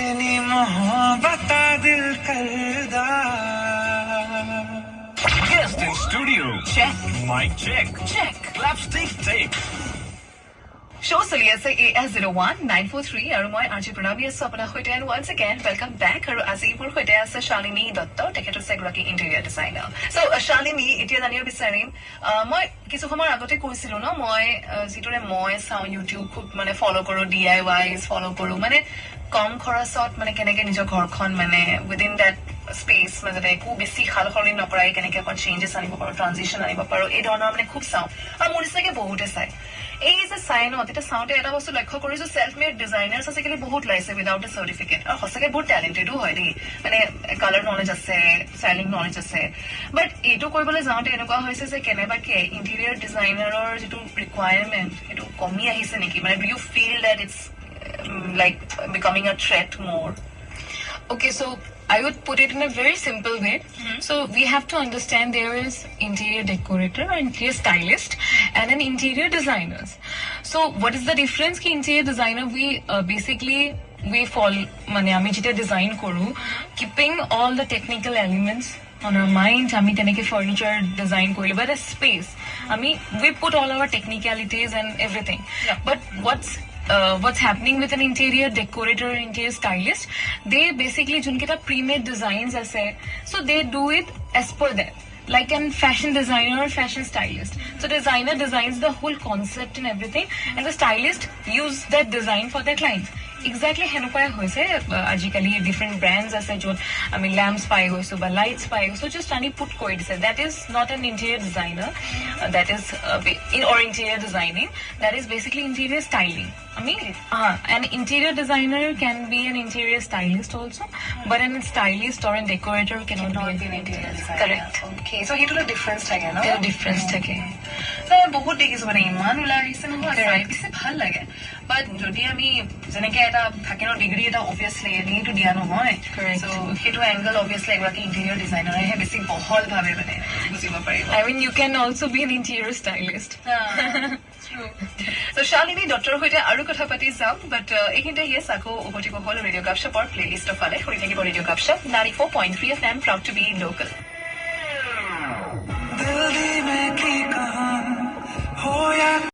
इतनी मोहब्बत दिल करदा Guest in studio. Check. Mic check. Check. Clapstick take. Show' চলি আছে A S zero' one nine four three আৰু মই আজি প্ৰণামী আছো আপোনাৰ সৈতে। ওৱান্স এগেইন ৱেলকাম বেক আৰু আজি মোৰ সৈতে আছে শালিনী দত্ত তেখেত হৈছে এগৰাকী ইণ্টেৰিয়াৰ ডিজাইনাৰ চ' শালিনী এতিয়া জানিব বিচাৰিম মই কিছু সময়ৰ আগতে কৈছিলো ন মই যিদৰে মই চাওঁ ইউটিউব খুব মানে ফ'ল' কৰো ডি আই ৱাইজ ফ'ল' কৰো মানে কম খৰচত মানে কেনেকে নিজৰ ঘৰখন মানে উইদিন দেট স্পেচ মাজতে একো বেছি সাল সলনি নকৰাই কেনেকে অকণ চেঞ্জেছ আনিব পাৰো ট্ৰানজিশ্যন আনিব পাৰো এই ধৰণৰ মানে খুব চাওঁ। আৰু মোৰ নিচিনাকে বহুতে চাই এই যে চাই ন তেতিয়া চাওঁতে এটা বস্তু লক্ষ্য কৰিছো চেল্ফ মেড ডিজাইনাৰ্ছ আজিকালি বহুত ওলাইছে উইদাউট এ চাৰ্টিফিকেট আৰু সঁচাকে বহুত টেলেণ্টেডো হয় দেই। মানে কালাৰ নলেজ আছে ষ্টাইলিং নলেজ আছে। বাট এইটো কৰিবলৈ যাওঁতে এনেকুৱা হৈছে যে কেনেবাকে ইণ্টেৰিয়াৰ ডিজাইনাৰৰ যিটো ৰিকুৱায়াৰমেণ্ট সেইটো কমি আহিছে নেকি? মানে do you feel that it's like becoming a threat মোৰ Okay, so I would put it in a very simple way. So we have to understand there is interior decorator, or interior stylist, and an interior designers. So what is the difference? Ki interior designer we uh, basically we fall মানে আমি যেতিয়া design কৰো keeping all the technical elements on our mind আমি তেনেকে furniture design কৰিলো but a space আমি we put all our technicalities and everything Yeah. but what's uh, what's happening with an interior decorator or interior stylist they basically junkeita pre-made designs as ase so they do it as per that like an fashion designer or fashion stylist. So designer designs the whole concept and everything and the stylist use that design for their clients exactly সেনেকুৱাই হৈছে আজিকালি different brands আছে য'ত আমি লেম্পছ পাই গৈছো বা lights পাই গৈছো জাষ্ট আনি পুট কৰি দিছে that is not an interior designer that is in or interior designing that is basically interior styling আমি an interior designer can be an interior stylist also' but an stylist or an decorator can not be difference থাকে ন difference থাকে বহুত দেখিছো মানে ইমান ওলাই আহিছে নহয় পিছে ভাল লাগে বাট যদি আমি যেনেকে এটা থাকে ন ডিগ্ৰী এটা অভিয়াছলি এনেইটো দিয়া নহয়। সেইটো এংগল অভিয়াছলি এগৰাকী ইণ্টেৰিয়ৰ ডিজাইনাৰেহে বেছি বহল ভাৱে মানে বুজিব পাৰিব। I mean you can also be an interior stylist. চ' শালিনী ডক্টৰৰ সৈতে আৰু কথা পাতি যাম বাট এইখিনিতে ইয়েছ আকৌ উভতিব হ'ল ৰেডিঅ' কাপশ্বপৰ প্লে লিষ্টৰ ফালে। শুনি থাকিব ৰেডিঅ' কাপশ্বপ নাৰী four point three F M proud to be local